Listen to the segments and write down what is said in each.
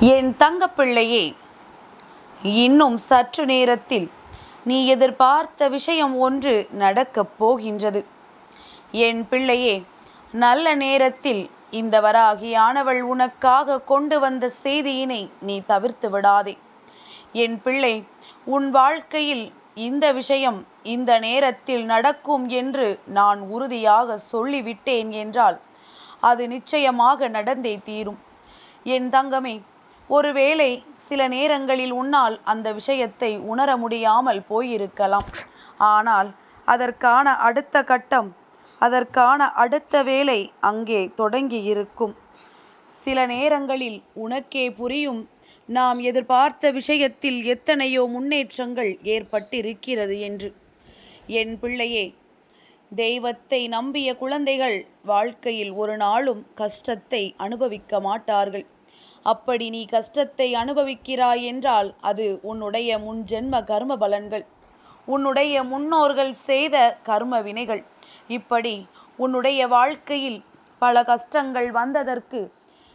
என் தங்கப்பிள்ளையே இன்னும் சற்று நேரத்தில் நீ எதிர்பார்த்த விஷயம் ஒன்று நடக்கப் போகின்றது. என் பிள்ளையே நல்ல நேரத்தில் இந்த வராகியானவள் உனக்காக கொண்டு வந்த செய்தியினை நீ தவிர்த்து விடாதே. என் பிள்ளை உன் வாழ்க்கையில் இந்த விஷயம் இந்த நேரத்தில் நடக்கும் என்று நான் உறுதியாக சொல்லிவிட்டேன் என்றால் அது நிச்சயமாக நடந்தே தீரும். என் தங்கமே ஒருவேளை சில நேரங்களில் உன்னால் அந்த விஷயத்தை உணர முடியாமல் போயிருக்கலாம். ஆனால் அதற்கான அடுத்த கட்டம் அதற்கான அடுத்த வேலை அங்கே தொடங்கி இருக்கும் சில நேரங்களில் உனக்கே புரியும் நாம் எதிர்பார்த்த விஷயத்தில் எத்தனையோ முன்னேற்றங்கள் ஏற்பட்டிருக்கிறது என்று. என் பிள்ளையே தெய்வத்தை நம்பிய குழந்தைகள் வாழ்க்கையில் ஒரு நாளும் கஷ்டத்தை அனுபவிக்க மாட்டார்கள். அப்படி நீ கஷ்டத்தை அனுபவிக்கிறாய் என்றால் அது உன்னுடைய முன்ஜென்ம கர்ம பலன்கள். உன்னுடைய முன்னோர்கள் செய்த கர்ம வினைகள். இப்படி உன்னுடைய வாழ்க்கையில் பல கஷ்டங்கள் வந்ததற்கு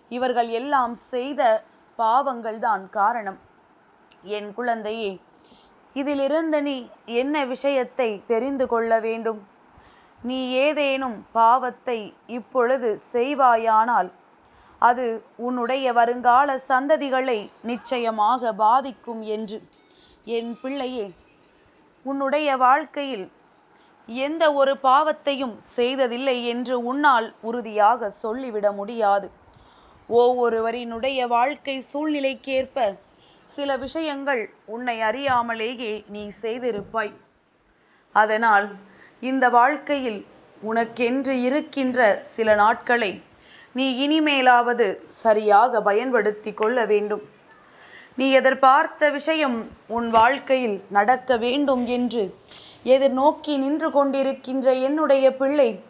இவர்கள் எல்லாம் செய்த பாவங்கள்தான் காரணம். என் குழந்தையே இதிலிருந்து நீ என்ன விஷயத்தை தெரிந்து கொள்ள வேண்டும்? நீ ஏதேனும் பாவத்தை இப்பொழுது செய்வாயானால் அது உன்னுடைய வருங்கால சந்ததிகளை நிச்சயமாக பாதிக்கும் என்று. என் பிள்ளையே உன்னுடைய வாழ்க்கையில் எந்த ஒரு பாவத்தையும் செய்ததில்லை என்று உன்னால் உறுதியாக சொல்லிவிட முடியாது. ஒவ்வொருவரினுடைய வாழ்க்கை சூழ்நிலைக்கேற்ப சில விஷயங்கள் உன்னை அறியாமலேயே நீ செய்திருப்பாய். அதனால் இந்த வாழ்க்கையில் உனக்கென்று இருக்கின்ற சில நாட்களை நீ இனிமேலாவது சரியாக பயன்படுத்தி கொள்ள வேண்டும். நீ எதிர்பார்த்த விஷயம் உன் வாழ்க்கையில் நடக்க வேண்டும் என்று எதிர்நோக்கி நின்று கொண்டிருக்கின்ற என்னுடைய பிள்ளை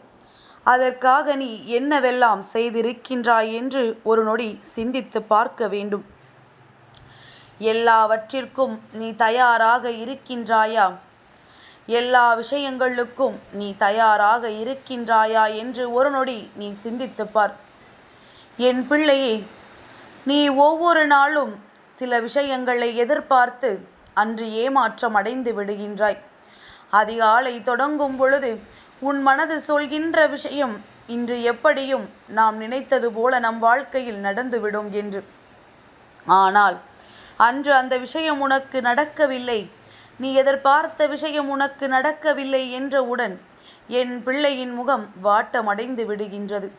அதற்காக நீ என்னவெல்லாம் செய்திருக்கின்றாய் என்று ஒரு நொடி சிந்தித்து பார்க்க வேண்டும். எல்லாவற்றிற்கும் நீ தயாராக இருக்கின்றாயா? எல்லா விஷயங்களுக்கும் நீ தயாராக இருக்கின்றாயா என்று ஒரு நொடி நீ சிந்தித்துப் பார். என் பிள்ளையே நீ ஒவ்வொரு நாளும் சில விஷயங்களை எதிர்பார்த்து அன்று ஏமாற்றம் அடைந்து விடுகின்றாய். அதிகாலை தொடங்கும் பொழுது உன் மனது சொல்கின்ற விஷயம் இன்று எப்படியும் நாம் நினைத்தது போல நம் வாழ்க்கையில் நடந்துவிடும் என்று. ஆனால் அன்று அந்த விஷயம் உனக்கு நடக்கவில்லை. நீ எதிர்பார்த்த விஷயம் உனக்கு நடக்கவில்லை என்றவுடன் என் பிள்ளையின் முகம் வாட்டமடைந்து விடுகின்றது.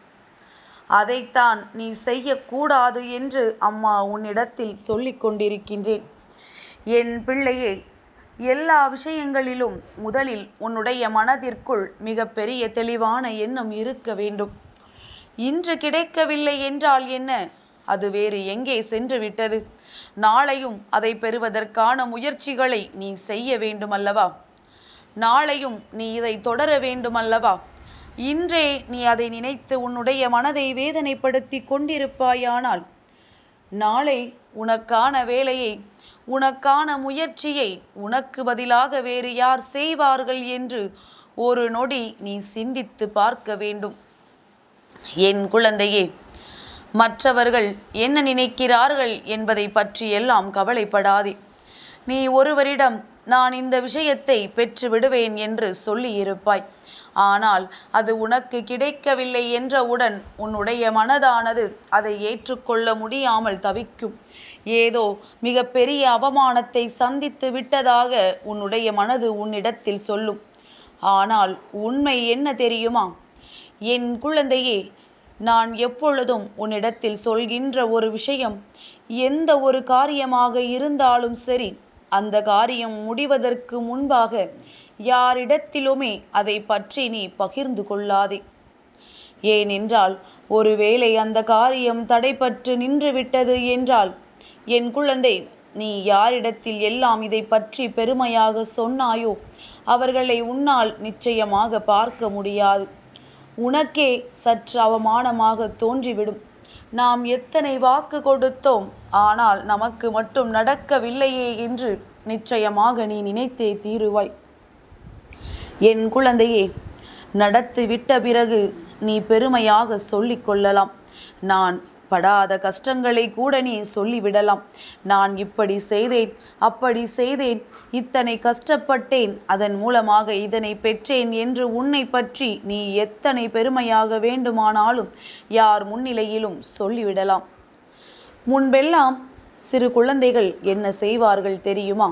அதைத்தான் நீ செய்யக்கூடாது என்று அம்மா உன்னிடத்தில் சொல்லிக் கொண்டிருக்கின்றேன். என் பிள்ளையே எல்லா விஷயங்களிலும் முதலில் உன்னுடைய மனதிற்குள் மிகப்பெரிய தெளிவான எண்ணம் இருக்க வேண்டும். இன்று கிடைக்கவில்லை என்றால் என்ன? அது வேறு எங்கே சென்று விட்டது? நாளையும் அதை பெறுவதற்கான முயற்சிகளை நீ செய்ய வேண்டுமல்லவா? நாளையும் நீ இதை தொடர வேண்டுமல்லவா? இன்றே நீ அதை நினைத்து உன்னுடைய மனதை வேதனைப்படுத்தி கொண்டிருப்பாயானால் நாளை உனக்கான வேலையை உனக்கான முயற்சியை உனக்கு பதிலாக வேறு யார் செய்வார்கள் என்று ஒரு நொடி நீ சிந்தித்து பார்க்க வேண்டும். என் குழந்தையே மற்றவர்கள் என்ன நினைக்கிறார்கள் என்பதை பற்றியெல்லாம் கவலைப்படாதே. நீ ஒருவரிடம் நான் இந்த விஷயத்தை பெற்று விடுவேன் என்று சொல்லியிருப்பாய். ஆனால் அது உனக்கு கிடைக்கவில்லை என்றவுடன் உன்னுடைய மனதானது அதை ஏற்றுக்கொள்ள முடியாமல் தவிக்கும். ஏதோ மிகப்பெரிய அவமானத்தை சந்தித்து விட்டதாக உன்னுடைய மனது உன்னிடத்தில் சொல்லும். ஆனால் உண்மை என்ன தெரியுமா? என் குழந்தையே நான் எப்பொழுதும் உன்னிடத்தில் சொல்கின்ற ஒரு விஷயம் எந்த ஒரு காரியமாக இருந்தாலும் சரி அந்த காரியம் முடிவதற்கு முன்பாக யாரிடத்திலுமே அதை பற்றி நீ பகிர்ந்து கொள்ளாதே. ஏனென்றால் ஒருவேளை அந்த காரியம் தடைப்பட்டு நின்றுவிட்டது என்றால் என் குழந்தை நீ யாரிடத்தில் எல்லாம் இதை பற்றி பெருமையாக சொன்னாயோ அவர்களை உன்னால் நிச்சயமாக பார்க்க முடியாது. உனக்கே சற்று அவமானமாக தோன்றிவிடும். நாம் எத்தனை வாக்கு கொடுத்தோம்? ஆனால் நமக்கு மட்டும் நடக்கவில்லையே என்று நிச்சயமாக நீ நினைத்தே தீருவாய். என் குழந்தையே நடத்தி விட்ட பிறகு நீ பெருமையாக சொல்லிக் கொள்ளலாம். நான் படாத கஷ்டங்களை கூட நீ சொல்லிவிடலாம். நான் இப்படி செய்தேன் அப்படி செய்தேன் இத்தனை கஷ்டப்பட்டேன் அதன் மூலமாக இதனை பெற்றேன் என்று உன்னை பற்றி நீ எத்தனை பெருமையாக வேண்டுமானாலும் யார் முன்னிலையிலும் சொல்லிவிடலாம். முன்பெல்லாம் சிறு குழந்தைகள் என்ன செய்வார்கள் தெரியுமா?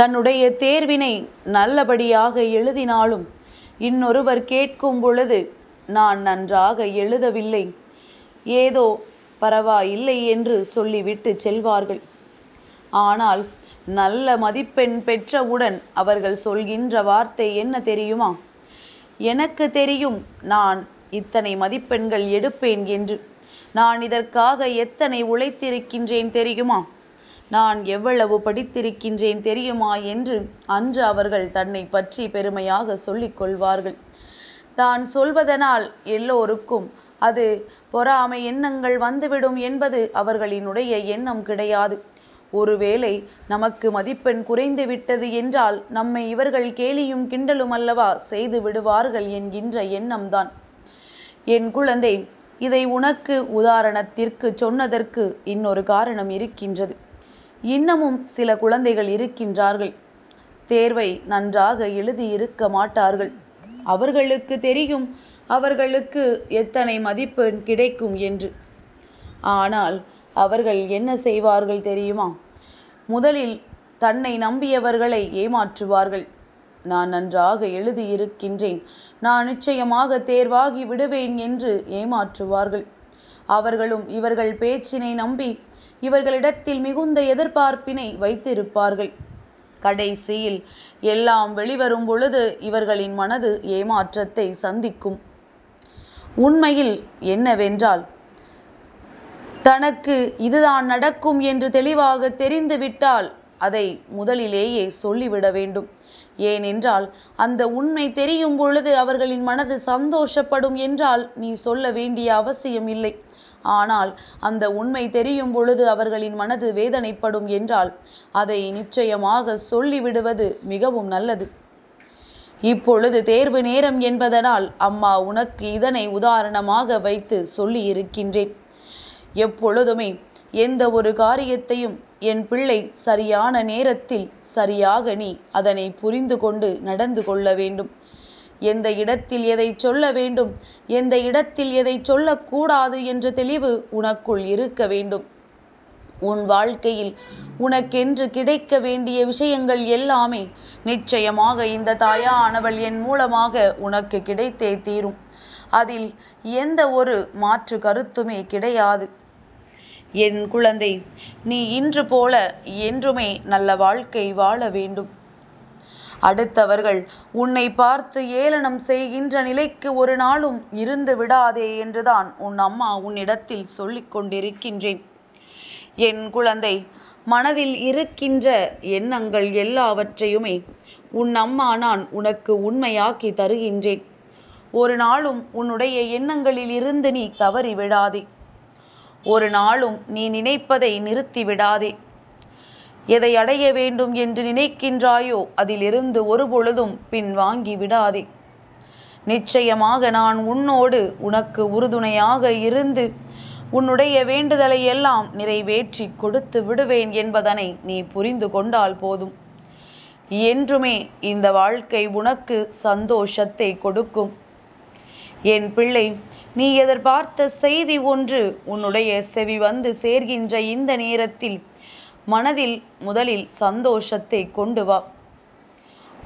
தன்னுடைய தேர்வினை நல்லபடியாக எழுதினாலும் இன்னொருவர் கேட்கும் பொழுது நான் நன்றாக எழுதவில்லை. ஏதோ பரவாயில்லை என்று சொல்லிவிட்டு செல்வார்கள். ஆனால் நல்ல மதிப்பெண் பெற்றவுடன் அவர்கள் சொல்கின்ற வார்த்தை என்ன தெரியுமா? எனக்கு தெரியும் நான் இத்தனை மதிப்பெண்கள் எடுப்பேன் என்று. நான் இதற்காக எத்தனை உழைத்திருக்கின்றேன் தெரியுமா? நான் எவ்வளவு படித்திருக்கின்றேன் தெரியுமா என்று அன்று அவர்கள் தன்னை பற்றி பெருமையாக சொல்லிக் கொள்வார்கள். தான் சொல்வதனால் எல்லோருக்கும் அது பொறாமை எண்ணங்கள் வந்துவிடும் என்பது அவர்களினுடைய எண்ணம் கிடையாது. ஒருவேளை நமக்கு மதிப்பெண் குறைந்து விட்டது என்றால் நம்மை இவர்கள் கேலியும் கிண்டலும் அல்லவா செய்து விடுவார்கள் என்கின்ற எண்ணம்தான். என் குழந்தை இதை உனக்கு உதாரணத்திற்கு சொன்னதற்கு இன்னொரு காரணம் இருக்கின்றது. இன்னமும் சில குழந்தைகள் இருக்கின்றார்கள். தேர்வை நன்றாக எழுதி இருக்க மாட்டார்கள். அவர்களுக்கு தெரியும் அவர்களுக்கு எத்தனை மதிப்பெண் கிடைக்கும் என்று. ஆனால் அவர்கள் என்ன செய்வார்கள் தெரியுமா? முதலில் தன்னை நம்பியவர்களை ஏமாற்றுவார்கள். நான் நன்றாக எழுதியிருக்கின்றேன். நான் நிச்சயமாக தேர்வாகி விடுவேன் என்று ஏமாற்றுவார்கள். அவர்களும் இவர்கள் பேச்சினை நம்பி இவர்களிடத்தில் மிகுந்த எதிர்பார்ப்பினை வைத்திருப்பார்கள். கடைசியில் எல்லாம் வெளிவரும் பொழுது இவர்களின் மனது ஏமாற்றத்தை சந்திக்கும். உண்மையில் என்னவென்றால் தனக்கு இதுதான் நடக்கும் என்று தெளிவாக தெரிந்துவிட்டால் அதை முதலிலேயே சொல்லிவிட வேண்டும். ஏனென்றால் அந்த உண்மை தெரியும் பொழுது அவர்களின் மனது சந்தோஷப்படும் என்றால் நீ சொல்ல வேண்டிய அவசியம் இல்லை. ஆனால் அந்த உண்மை தெரியும் பொழுது அவர்களின் மனது வேதனைப்படும் என்றால் அதை நிச்சயமாக சொல்லிவிடுவது மிகவும் நல்லது. இப்பொழுது தேர்வு நேரம் என்பதனால் அம்மா உனக்கு இதனை உதாரணமாக வைத்து சொல்லி இருக்கின்றேன் எப்பொழுதுமே எந்த ஒரு காரியத்தையும் என் பிள்ளை சரியான நேரத்தில் சரியாக நீ அதனை புரிந்து கொண்டு நடந்து கொள்ள வேண்டும். எந்த இடத்தில் எதை சொல்ல வேண்டும் எந்த இடத்தில் எதை சொல்லக்கூடாது என்ற தெளிவு உனக்குள் இருக்க வேண்டும். உன் வாழ்க்கையில் உனக்கென்று கிடைக்க வேண்டிய விஷயங்கள் எல்லாமே நிச்சயமாக இந்த தாயானவள் என் மூலமாக உனக்கு கிடைத்தே தீரும். அதில் எந்த ஒரு மாற்று கருத்துமே கிடையாது. என் குழந்தை நீ இன்று போல என்றுமே நல்ல வாழ்க்கை வாழ வேண்டும். அடுத்தவர்கள் உன்னை பார்த்து ஏளனம் செய்கின்ற நிலைக்கு ஒரு நாளும் இருந்து விடாதே என்றுதான் உன் அம்மா உன்னிடத்தில் சொல்லிக் கொண்டிருக்கின்றேன். என் குழந்தை மனதில் இருக்கின்ற எண்ணங்கள் எல்லாவற்றையுமே உன் அம்மா நான் உனக்கு உண்மையாக்கி தருகின்றேன். ஒரு நாளும் உன்னுடைய எண்ணங்களில் இருந்து நீ தவறி விடாதே. ஒரு நாளும் நீ நினைப்பதை நிறுத்தி விடாதே. எதை அடைய வேண்டும் என்று நினைக்கின்றாயோ அதிலிருந்து ஒரு பொழுதும் பின் வாங்கி விடாதே. நிச்சயமாக நான் உன்னோடு உனக்கு உறுதுணையாக இருந்து உன்னுடைய வேண்டுதலை எல்லாம் நிறைவேற்றி கொடுத்து விடுவேன் என்பதனை நீ புரிந்து கொண்டால் போதும். என்றுமே இந்த வாழ்க்கை உனக்கு சந்தோஷத்தை கொடுக்கும். என் பிள்ளை நீ எதிர்பார்த்த செய்தி ஒன்று உன்னுடைய செவி வந்து சேர்கின்ற இந்த நேரத்தில் மனதில் முதலில் சந்தோஷத்தை கொண்டு வா.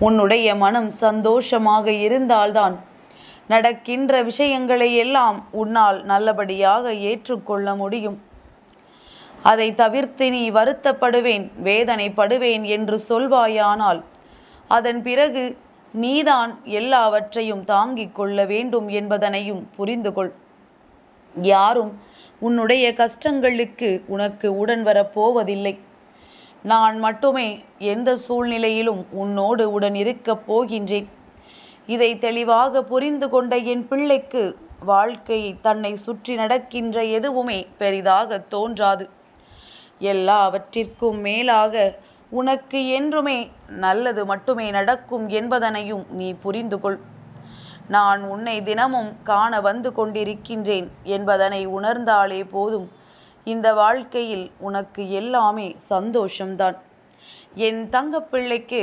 உன்னுடைய மனம் சந்தோஷமாக இருந்தால்தான் நடக்கின்ற விஷயங்களை எல்லாம் உன்னால் நல்லபடியாக ஏற்றுக்கொள்ள முடியும். அதை தவிர்த்து நீ வருத்தப்படுவேன் வேதனைப்படுவேன் என்று சொல்வாயானால் அதன் பிறகு நீதான் எல்லாவற்றையும் தாங்கிக் கொள்ள வேண்டும் என்பதனையும் புரிந்து கொள் யாரும் உன்னுடைய கஷ்டங்களுக்கு உனக்கு உடன் வரப்போவதில்லை நான் மட்டுமே எந்த சூழ்நிலையிலும் உன்னோடு உடன் இருக்கப் போகின்றேன். இதை தெளிவாக புரிந்து கொண்ட என் பிள்ளைக்கு வாழ்க்கை தன்னை சுற்றி நடக்கின்ற எதுவுமே பெரிதாக தோன்றாது. எல்லாவற்றிற்கும் மேலாக உனக்கு என்றுமே நல்லது மட்டுமே நடக்கும் என்பதனையும் நீ புரிந்து கொள். நான் உன்னை தினமும் காண வந்து கொண்டிருக்கின்றேன் என்பதனை உணர்ந்தாலே போதும். இந்த வாழ்க்கையில் உனக்கு எல்லாமே சந்தோஷம்தான். என் தங்கப்பிள்ளைக்கு